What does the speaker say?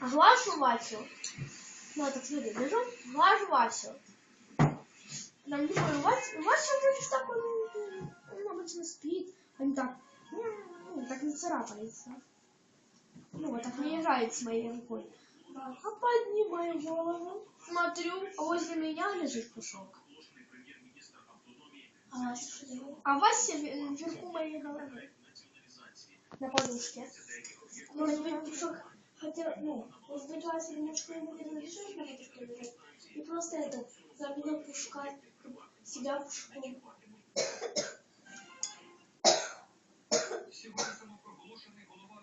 Глажу Васю. Ну, так смотри, лежу, глажу Васю. Там думаю, Вася, Вася вроде ж так, он, он обычно спит. Не так, ну, так не царапается. Ну, вот так не играет с моей рукой. А поднимаю голову, смотрю, а возле меня лежит пушок. А? А Вася вверху моей головы. На подушке. Может быть, Пушок хотел, ну, разбежался, что ему не разрешили на матушке лежать. И просто это, забыл Пушка, себя Пушком. Сьогодні самопроголошений голова